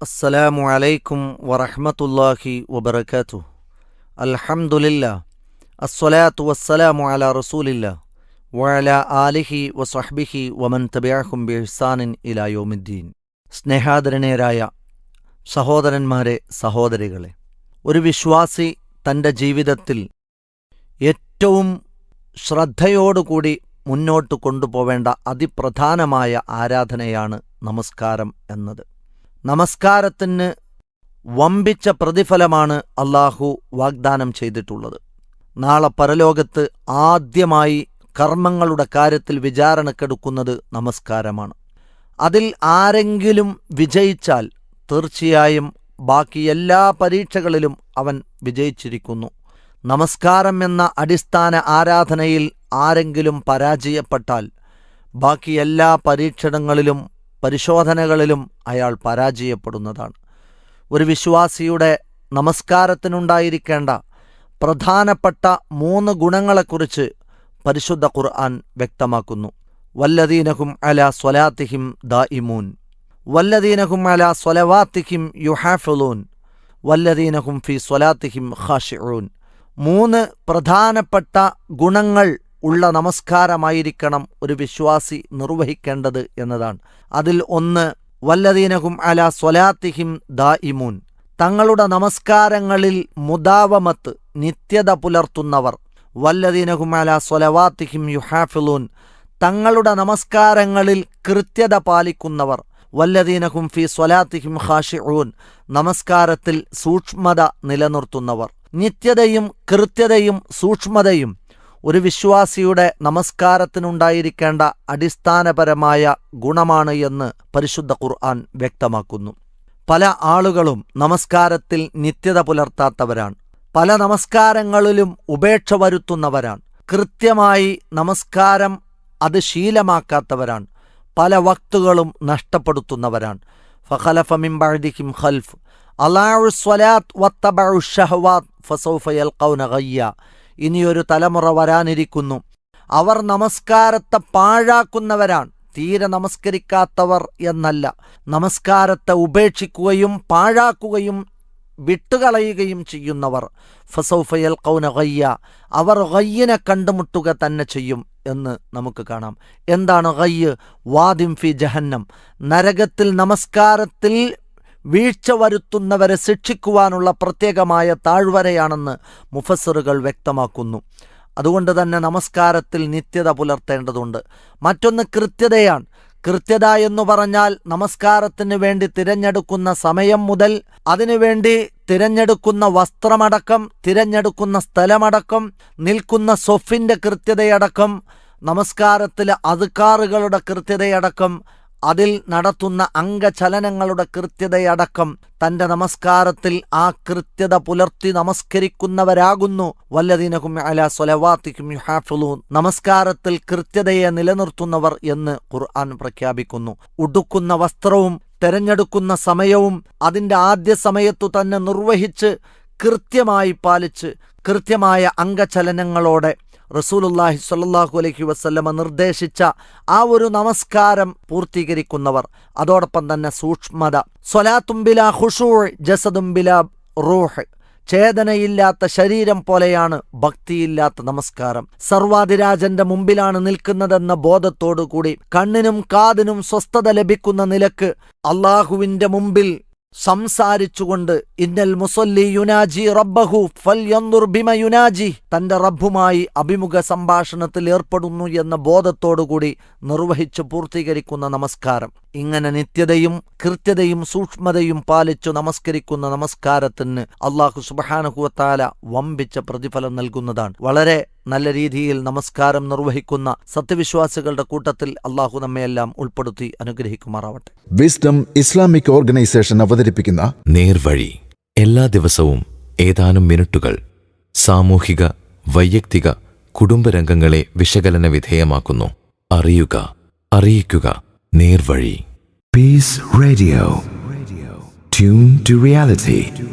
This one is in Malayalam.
അസ്സലാമു അലൈക്കും വറഹമത്തല്ലാഹി വബർക്കാത്തു അൽഹംദുലില്ല അസ്സലാത്തു വസ്സലാമു അല റസൂലില്ല വഅല ആലിഹി വസ്ഹബിഹി വമൻ തബിയാഹും ബിഹ്സാനിൻ ഇലാ യോമുദ്ദീൻ. സ്നേഹാദരനേരായ സഹോദരന്മാരെ സഹോദരികളെ ഒരു വിശ്വാസി തന്റെ ജീവിതത്തിൽ ഏറ്റവും ശ്രദ്ധയോടുകൂടി മുന്നോട്ട് കൊണ്ടുപോവേണ്ട അതിപ്രധാനമായ ആരാധനയാണ് നമസ്കാരം എന്നത്. നമസ്കാരത്തിന് വമ്പിച്ച പ്രതിഫലമാണ് അള്ളാഹു വാഗ്ദാനം ചെയ്തിട്ടുള്ളത്. നാളെ പരലോകത്ത് ആദ്യമായി കർമ്മങ്ങളുടെ കാര്യത്തിൽ വിചാരണക്കെടുക്കുന്നത് നമസ്കാരമാണ്. അതിൽ ആരെങ്കിലും വിജയിച്ചാൽ തീർച്ചയായും ബാക്കി എല്ലാ പരീക്ഷകളിലും അവൻ വിജയിച്ചിരിക്കുന്നു. നമസ്കാരം എന്ന അടിസ്ഥാന ആരാധനയിൽ ആരെങ്കിലും പരാജയപ്പെട്ടാൽ ബാക്കി എല്ലാ പരീക്ഷണങ്ങളിലും പരിശോധനകളിലും അയാൾ പരാജയപ്പെടുന്നതാണ്. ഒരു വിശ്വാസിയുടെ നമസ്കാരത്തിനുണ്ടായിരിക്കേണ്ട പ്രധാനപ്പെട്ട മൂന്ന് ഗുണങ്ങളെക്കുറിച്ച് പരിശുദ്ധ ഖുർആൻ വ്യക്തമാക്കുന്നു. വല്ലദീനഹും അല സ്വലാത്തിഹിം ദായിമൂൻ വല്ലദീനഹും അല സ്വലവാത്തിഹിം യുഹാഫുലൂൻ വല്ലദീനഹും ഫി സ്വലാത്തിഹിം ഖാഷിഊൻ. മൂന്ന് പ്രധാനപ്പെട്ട ഗുണങ്ങൾ ഉള്ള നമസ്കാരമായിരിക്കണം ഒരു വിശ്വാസി നിർവഹിക്കേണ്ടത് എന്നതാണ്. അതിൽ ഒന്ന് വല്ലദീനഹും അല സ്വലാത്തിഹിം ദായിമൂൻ തങ്ങളുടെ നമസ്കാരങ്ങളിൽ മുദാവമത്ത് നിത്യത പുലർത്തുന്നവർ. വല്ലദീനഹും അല സ്വലവാത്തിഹിം യുഹാഫിലൂൻ. തങ്ങളുടെ നമസ്കാരങ്ങളിൽ കൃത്യത പാലിക്കുന്നവർ. വല്ലദീനഹും ഫി സ്വലാത്തിഹിം ഹാഷിഊൻ നമസ്കാരത്തിൽ സൂക്ഷ്മത നിലനിർത്തുന്നവർ. നിത്യതയും കൃത്യതയും സൂക്ഷ്മതയും. ഒരു വിശ്വാസിയുടെ നമസ്കാരത്തിനുണ്ടായിരിക്കേണ്ട അടിസ്ഥാനപരമായ ഗുണമാണ് എന്ന് പരിശുദ്ധ ഖുർആൻ വ്യക്തമാക്കുന്നു. പല ആളുകളും നമസ്കാരത്തിൽ നിത്യത പുലർത്താത്തവരാണ്. പല നമസ്കാരങ്ങളിലും ഉപേക്ഷ വരുത്തുന്നവരാണ്. കൃത്യമായി നമസ്കാരം അത് ശീലമാക്കാത്തവരാണ് പല വക്തുകളും നഷ്ടപ്പെടുത്തുന്നവരാണ്. ഫഖലഫ മിംബഅദിഹിം ഖൽഫ്. അലാഉ സ്വലാത്ത് വത്തബഉ ഷഹവാത്ത് ഫസൗഫ യൽഖൗന ഇനിയൊരു തലമുറ വരാനിരിക്കുന്നു. അവർ നമസ്കാരത്തെ പാഴാക്കുന്നവരാണ്. തീരെ നമസ്കരിക്കാത്തവർ എന്നല്ല. നമസ്കാരത്തെ ഉപേക്ഷിക്കുകയും പാഴാക്കുകയും വിട്ടുകളയുകയും ചെയ്യുന്നവർ. ഫസൗഫയൽ കൗന ഗയ്യ. അവർ ഗയ്യനെ കണ്ടുമുട്ടുക തന്നെ ചെയ്യും എന്ന് നമുക്ക് കാണാം. എന്താണ് ഗയ്യ്? വാദിം ഫി ജഹന്നം. നരകത്തിൽ നമസ്കാരത്തിൽ വീഴ്ച വരുത്തുന്നവരെ ശിക്ഷിക്കുവാനുള്ള പ്രത്യേകമായ താഴ്വരയാണെന്ന് മുഫസറുകൾ വ്യക്തമാക്കുന്നു. അതുകൊണ്ട് തന്നെ നമസ്കാരത്തിൽ നിത്യത പുലർത്തേണ്ടതുണ്ട്. മറ്റൊന്ന് കൃത്യതയാണ്. കൃത്യത എന്ന് പറഞ്ഞാൽ നമസ്കാരത്തിന് വേണ്ടി തിരഞ്ഞെടുക്കുന്ന സമയം മുതൽ അതിനുവേണ്ടി തിരഞ്ഞെടുക്കുന്ന വസ്ത്രമടക്കം തിരഞ്ഞെടുക്കുന്ന സ്ഥലമടക്കം നിൽക്കുന്ന സൊഫിന്റെ കൃത്യതയടക്കം നമസ്കാരത്തിലെ അതുക്കാറുകളുടെ കൃത്യതയടക്കം അതിൽ നടത്തുന്ന അംഗചലനങ്ങളുടെ കൃത്യതയടക്കം തന്റെ നമസ്കാരത്തിൽ ആ കൃത്യത പുലർത്തി നമസ്കരിക്കുന്നവരാകുന്നു. വല്ലതീനകും അല സ്വലവാത്തിക്കും യുഹാഫിലൂൻ. നമസ്കാരത്തിൽ കൃത്യതയെ നിലനിർത്തുന്നവർ എന്ന് ഖുർആൻ പ്രഖ്യാപിക്കുന്നു. ഉടുക്കുന്ന വസ്ത്രവും തെരഞ്ഞെടുക്കുന്ന സമയവും അതിന്റെ ആദ്യ സമയത്തു തന്നെ നിർവഹിച്ച് കൃത്യമായി പാലിച്ച് കൃത്യമായ അംഗചലനങ്ങളോടെ റസൂലുല്ലാഹി സ്വല്ലല്ലാഹു അലഹി വസ്ല്ലമ നിർദ്ദേശിച്ച ആ ഒരു നമസ്കാരം പൂർത്തീകരിക്കുന്നവർ. അതോടൊപ്പം തന്നെ സൂക്ഷ്മത. സ്വലാത്തുംബില ഹുഷൂൾ ജസദുംബില റൂഹ്. ചേതനയില്ലാത്ത ശരീരം പോലെയാണ് ഭക്തിയില്ലാത്ത നമസ്കാരം. സർവാധിരാജന്റെ മുമ്പിലാണ് നിൽക്കുന്നതെന്ന ബോധത്തോടുകൂടി കണ്ണിനും കാതിനും സ്വസ്ഥത ലഭിക്കുന്ന നിലയ്ക്ക് അള്ളാഹുവിന്റെ മുമ്പിൽ സംസാരിച്ചുകൊണ്ട് ഇന്നൽ മുസല്ലി യുനാജി റബ്ബഹു ഫൽ ബിമ യുനാജി തന്റെ റബ്ബുമായി അഭിമുഖ സംഭാഷണത്തിൽ ഏർപ്പെടുന്നു എന്ന ബോധത്തോടുകൂടി നിർവഹിച്ചു പൂർത്തീകരിക്കുന്ന നമസ്കാരം. ഇങ്ങനെ നിത്യതയും കൃത്യതയും സൂക്ഷ്മതയും പാലിച്ചു നമസ്കരിക്കുന്ന നമസ്കാരത്തിന് അള്ളാഹു സുബഹാനുഹുവത്താല വമ്പിച്ച പ്രതിഫലം നൽകുന്നതാണ്. വളരെ നല്ല രീതിയിൽ നമസ്കാരം നിർവഹിക്കുന്ന സത്യവിശ്വാസികളുടെ കൂട്ടത്തിൽ അള്ളാഹു നമ്മയെല്ലാം ഉൾപ്പെടുത്തി അനുഗ്രഹിക്കുമാറാവട്ടെ. വിസ്ഡം ഇസ്ലാമിക് ഓർഗനൈസേഷൻ അവതരിപ്പിക്കുന്ന നേർവഴി. എല്ലാ ദിവസവും ഏതാനും മിനിറ്റുകൾ സാമൂഹിക വൈയക്തിക കുടുംബരംഗങ്ങളെ വിശകലന വിധേയമാക്കുന്നു. അറിയുക അറിയിക്കുക. നേർവഴി. Peace radio tune to reality.